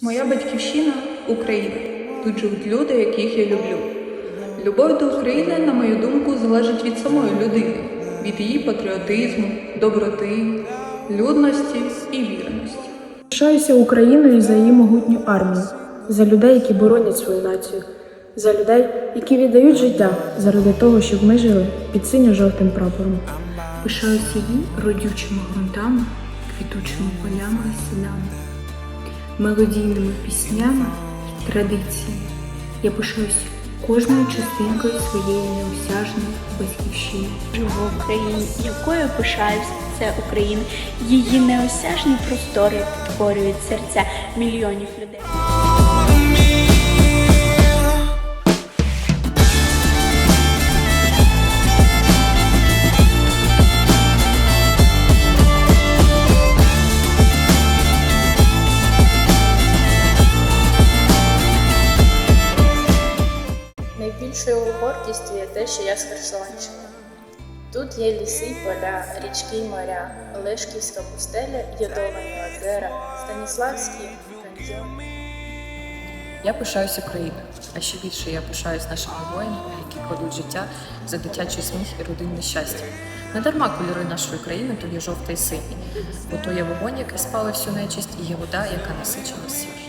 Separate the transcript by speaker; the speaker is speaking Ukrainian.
Speaker 1: Моя батьківщина Україна. Тут живуть люди, яких я люблю. Любов до України, на мою думку, залежить від самої людини, від її патріотизму, доброти, людності і вірності.
Speaker 2: Пишаюся Україною за її могутню армію, за людей, які боронять свою націю, за людей, які віддають життя заради того, щоб ми жили під синьо-жовтим прапором.
Speaker 3: Пишаюся її родючими ґрунтами, квітучими полями і садами, мелодійними піснями і традиціями. Я пишаюся кожною частинкою своєї неосяжної батьківщини.
Speaker 4: живу в Україні, якою пишаюся, це Україна. Її неосяжні простори підтворюють серця мільйонів людей.
Speaker 5: Найбільшою гордістю є те, що я з Херсонщини. Тут є ліси, поля, річки й моря, Олешківська пустеля, Йодовані озера, Станіславський каньйон.
Speaker 6: Я пишаюся Україною, а ще більше я пишаюсь нашими воїнами, які кладуть життя за дитячий сміх і родинне щастя. Не дарма кольори нашої країни то є жовтий синій, бо то є вогонь, який спали всю нечисть, і є вода, яка насичена сіль.